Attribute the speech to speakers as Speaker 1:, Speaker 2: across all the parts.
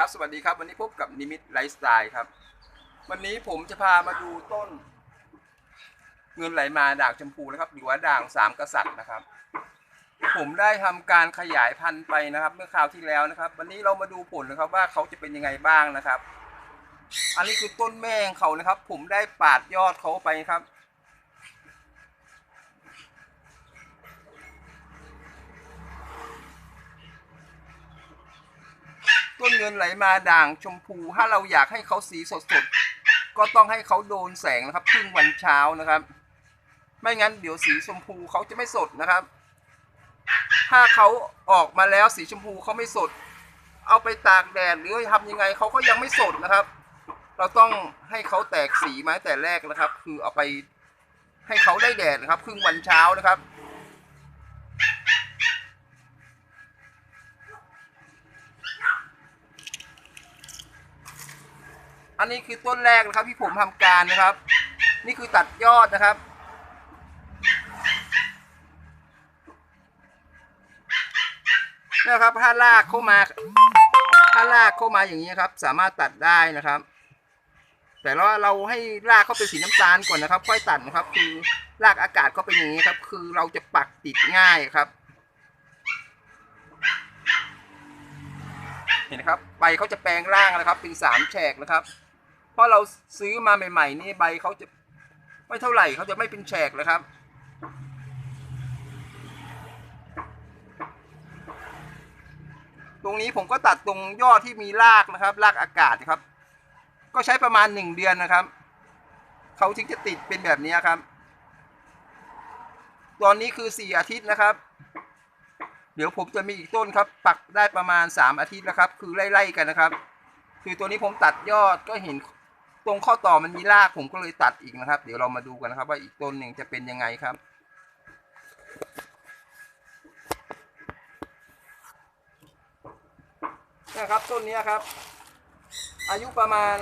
Speaker 1: ครับสวัสดีครับ วันนี้พบกับนิมิตไลฟ์สไตล์ครับ วันนี้ผมจะพามาดูต้น เงินไหลมาด่างชมพูนะครับหรือว่าด่างสามกษัตริย์นะครับ ผมได้ทำการขยายพันธุ์ไปนะครับ เมื่อคราวที่แล้วนะครับ วันนี้เรามาดูผลนะครับว่าเขาจะเป็นยังไงบ้างนะครับ อันนี้คือต้นแม่ของเขานะครับ ผมได้ปาดยอดเขาไปครับ ต้นเงินไหลมาด่างชมพู ถ้าเราอยากให้เขาสีสดๆ ก็ต้องให้เขาโดนแสงนะครับครึ่งวันเช้านะครับ ไม่งั้นเดี๋ยวสีชมพูเขาจะไม่สดนะครับ ถ้าเขาออกมาแล้วสีชมพูเขาไม่สด เอาไปตากแดดหรือทำยังไงเขาก็ยังไม่สดนะครับ เราต้องให้เขาแตกสีมาแต่แรกนะครับ คือเอาไปให้เขาได้แดดนะครับ ครึ่งวันเช้านะครับ อันนี้คือต้นแรกนะครับที่ผมทำการนะครับ นี่คือตัดยอดนะครับ นะครับถ้าลากเข้ามา ถ้าลากเข้ามาอย่างนี้ครับ สามารถตัดได้นะครับ แต่ว่าเราให้ลากเข้าเป็นสีน้ำตาลก่อนนะครับ ค่อยตัดนะครับ คือลากอากาศเข้าไปอย่างนี้ครับ คือเราจะปักติดง่ายครับเห็นนะครับใบเขาจะแปลงร่างนะครับเป็นสามแฉกนะครับ ราะเราซื้อมาใหม่ ๆ นี่ใบเขาจะไม่เท่าไหร่เขาจะไม่เป็นแฉกเลยครับตรงนี้ผมก็ตัดตรงยอดที่มีรากนะครับ รากอากาศครับ ก็ใช้ประมาณหนึ่งเดือนนะครับ เขาถึงจะติดเป็นแบบนี้ครับ ตอนนี้คือสี่อาทิตย์นะครับ เดี๋ยวผมจะมีอีกต้นครับ ปักได้ประมาณสามอาทิตย์แล้วครับ คือไล่ๆกันนะครับ คือตัวนี้ผมตัดยอดก็เห็น ตรงข้อต่อมันมีรากผมก็เลยตัดอีกนะครับ เดี๋ยวเรามาดูกันนะครับ ว่าอีกต้นหนึ่งจะเป็นยังไงครับ นะครับต้นนี้ครับ อายุประมาณ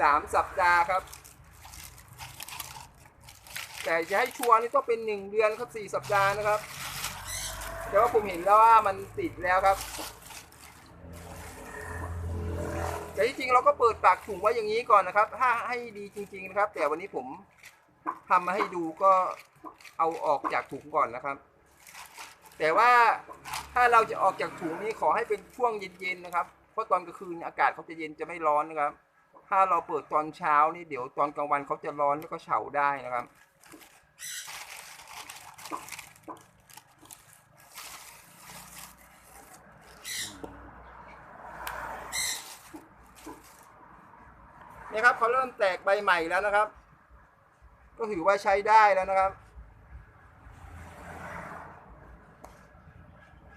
Speaker 1: สามสัปดาห์ครับ แต่จะให้ชัวร์นี่ต้องเป็นหนึ่งเดือนครับสี่สัปดาห์นะครับแต่ว่าผมเห็นแล้วว่ามันติดแล้วครับ แต่ที่จริงเราก็เปิดปากถุงไว้อย่างนี้ก่อนนะครับ ถ้าให้ดีจริง ๆนะครับ แต่วันนี้ผมทำมาให้ดูก็เอาออกจากถุงก่อนนะครับ แต่ว่าถ้าเราจะออกจากถุงนี้ขอให้เป็นช่วงเย็นๆนะครับ เพราะตอนกลางคืนอากาศเขาจะเย็นจะไม่ร้อนนะครับ ถ้าเราเปิดตอนเช้านี่เดี๋ยวตอนกลางวันเขาจะร้อนแล้วก็เฉาได้นะครับ นี่ครับเขาเริ่มแตกใบใหม่แล้วนะครับ ก็ถือว่าใช้ได้แล้วนะครับ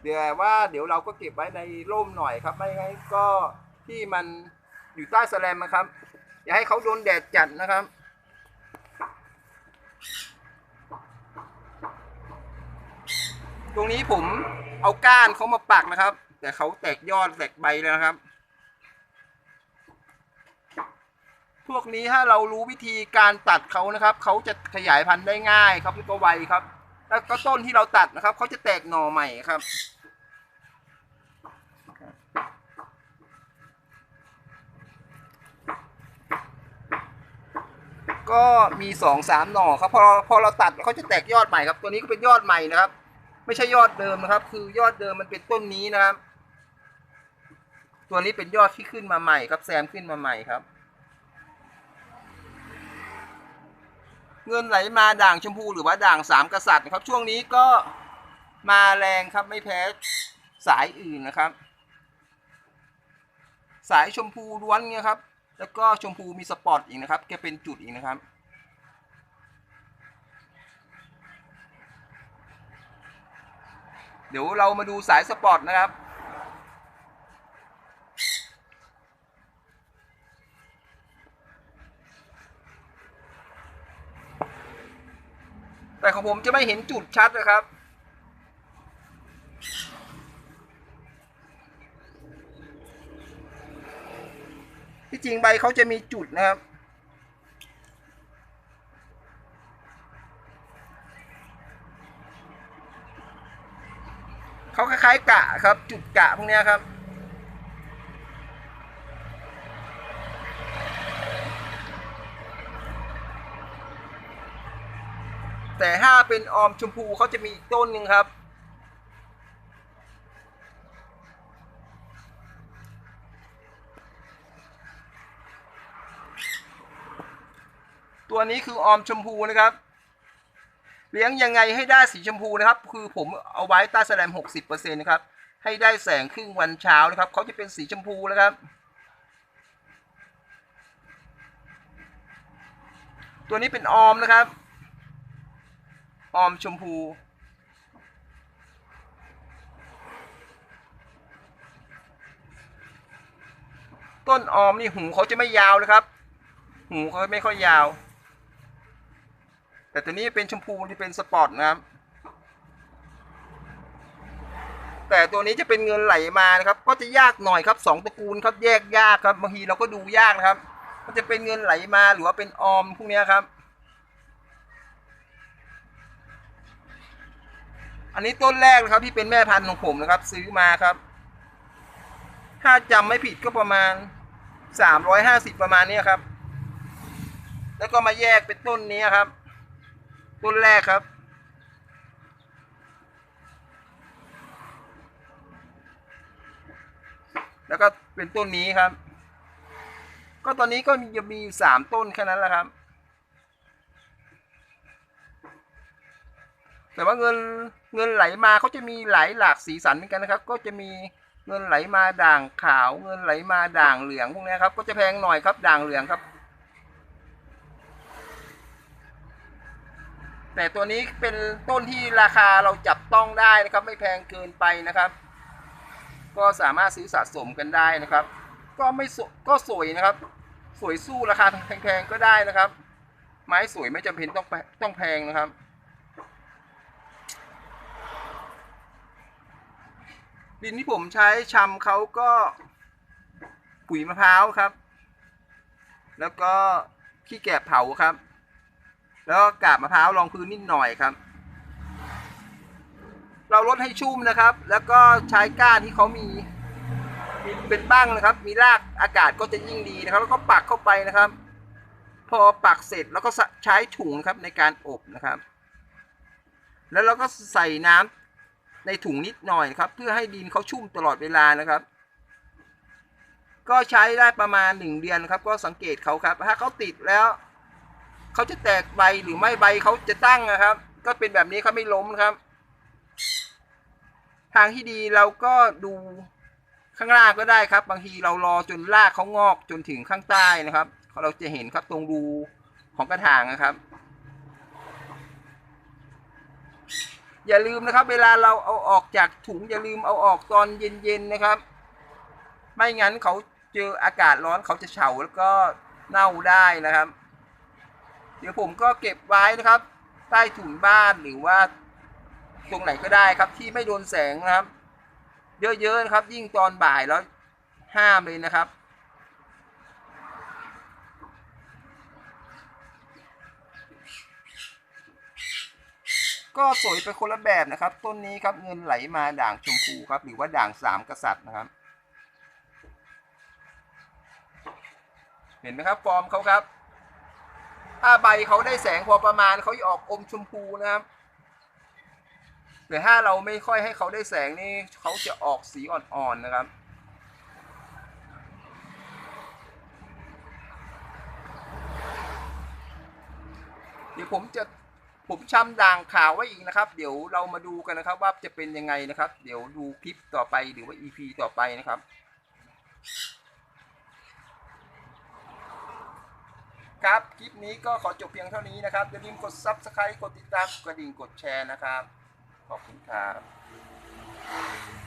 Speaker 1: เดี๋ยวว่าเดี๋ยวเราก็เก็บไว้ในร่มหน่อยครับ ไม่งั้นก็ที่มันอยู่ใต้แสแลมนะครับ อย่าให้เขาโดนแดดจัดนะครับตรงนี้ผมเอาก้านเขามาปักนะครับ แต่เขาแตกยอดแตกใบแล้วนะครับ พวกนี้ถ้าเรารู้วิธีการตัดเขานะครับเขาจะขยายพันธุ์ได้ง่ายครับแล้วก็ไวครับ แล้วก็ต้นที่เราตัดนะครับเขาจะแตกหน่อใหม่ครับก็มีสองสามหน่อครับพอพอเราตัดเขาจะแตกยอดใหม่ครับ ตัวนี้ก็เป็นยอดใหม่นะครับ ไม่ใช่ยอดเดิมนะครับ คือยอดเดิมมันเป็นต้นนี้นะครับ ตัวนี้เป็นยอดที่ขึ้นมาใหม่ครับแซมขึ้นมาใหม่ครับ เงินไหลมาด่างชมพูหรือว่าด่างสามกษัตริย์นะครับ ช่วงนี้ก็มาแรงครับไม่แพ้สายอื่นนะครับ สายชมพูล้วนเนี่ยครับ แล้วก็ชมพูมีสปอตอีกนะครับแกเป็นจุดอีกนะครับ เดี๋ยวเรามาดูสายสปอตนะครับ ของผมจะไม่เห็นจุดชัดนะครับ ที่จริงใบเขาจะมีจุดนะครับเขาคล้ายๆกะครับ จุดกะพวกเนี้ยครับ แต่ถ้าเป็นออมชมพูเขาจะมีอีกต้นหนึ่งครับ ตัวนี้คือออมชมพูนะครับ เลี้ยงยังไงให้ได้สีชมพูนะครับ คือผมเอาไว้ใต้แสลม60%นะครับ ให้ได้แสงครึ่งวันเช้านะครับเขาจะเป็นสีชมพูนะครับตัวนี้เป็นออมนะครับ ออมชมพู ต้นออมนี่หูเขาจะไม่ยาวนะครับ หูเขาไม่ค่อยยาว แต่ตัวนี้เป็นชมพูที่เป็นสปอร์ตนะครับ แต่ตัวนี้จะเป็นเงินไหลมานะครับ ก็จะยากหน่อยครับสองตระกูลครับแยกยากครับบางทีเราก็ดูยากนะครับ ก็จะเป็นเงินไหลมาหรือว่าเป็นออมพวกนี้ครับ อันนี้ต้นแรกนะครับที่เป็นแม่พันธุ์ของผมนะครับ ซื้อมาครับ ถ้าจำไม่ผิดก็ประมาณสามร้อยห้าสิบประมาณนี้ครับ แล้วก็มาแยกเป็นต้นนี้ครับ ต้นแรกครับแล้วก็เป็นต้นนี้ครับ ก็ตอนนี้ก็มีจะมีสามต้นแค่นั้นแหละครับ แต่ว่าเงินเงินไหลมาเขาจะมีหลายหลากสีสันเหมือนกันนะครับ ก็จะมีเงินไหลมาด่างขาว เงินไหลมาด่างเหลืองพวกนี้ครับ ก็จะแพงหน่อยครับด่างเหลืองครับ แต่ตัวนี้เป็นต้นที่ราคาเราจับต้องได้นะครับ ไม่แพงเกินไปนะครับ ก็สามารถซื้อสะสมกันได้นะครับ ก็ไม่สก็สวยนะครับ สวยสู้ราคาแพงๆก็ได้นะครับ ไม้สวยไม่จำเป็นต้องต้องแพงนะครับ ดินที่ผมใช้ชำเขาก็ปุ๋ยมะพร้าวครับ แล้วก็ขี้แกะเผาครับ แล้วก็กาบมะพร้าวรองพื้นนิดหน่อยครับ เราลดให้ชุ่มนะครับ แล้วก็ใช้ก้านที่เขามีมีเป็นบ้างนะครับ มีรากอากาศก็จะยิ่งดีนะครับ แล้วก็ปักเข้าไปนะครับ พอปักเสร็จแล้วก็ใช้ถุงครับในการอบนะครับ แล้วเราก็ใส่น้ำ ในถุงนิดหน่อยนะครับ เพื่อให้ดินเขาชุ่มตลอดเวลานะครับ ก็ใช้ได้ประมาณหนึ่งเดือนครับ ก็สังเกตเขาครับ ถ้าเขาติดแล้วเขาจะแตกใบหรือไม่ใบเขาจะตั้งนะครับ ก็เป็นแบบนี้เขาไม่ล้มครับ ทางที่ดีเราก็ดูข้างล่างก็ได้ครับ บางทีเรารอจนรากเขางอกจนถึงข้างใต้นะครับ เราจะเห็นครับตรงรูของกระถางนะครับ อย่าลืมนะครับ เวลาเราเอาออกจากถุงอย่าลืมเอาออกตอนเย็นๆนะครับ ไม่งั้นเขาเจออากาศร้อนเขาจะเฉาแล้วก็เน่าได้นะครับ เดี๋ยวผมก็เก็บไว้นะครับ ใต้ถุนบ้านหรือว่า ตรงไหนก็ได้ครับ ที่ไม่โดนแสงนะครับ เยอะๆนะครับ ยิ่งตอนบ่ายแล้วห้ามเลยนะครับ ก็สวยไปคนละแบบนะครับ ต้นนี้ครับเงินไหลมาด่างชมพูครับ หรือว่าด่างสามกษัตริย์นะครับ เห็นไหมครับฟอร์มเขาครับ ถ้าใบเขาได้แสงพอประมาณเขาจะออกอมชมพูนะครับแต่ถ้าเราไม่ค่อยให้เขาได้แสงนี่เขาจะออกสีอ่อนๆนะครับเดี๋ยวผมจะ ผมช้ำด่างขาวไว้อีกนะครับ เดี๋ยวเรามาดูกันนะครับ ว่าจะเป็นยังไงนะครับ เดี๋ยวดูคลิปต่อไปหรือว่า EP ต่อไปนะครับครับ คลิปนี้ก็ขอจบเพียงเท่านี้นะครับ อย่าลืมกด Subscribe กดติดตาม กดดิ่ง กดแชร์นะครับ ขอบคุณครับ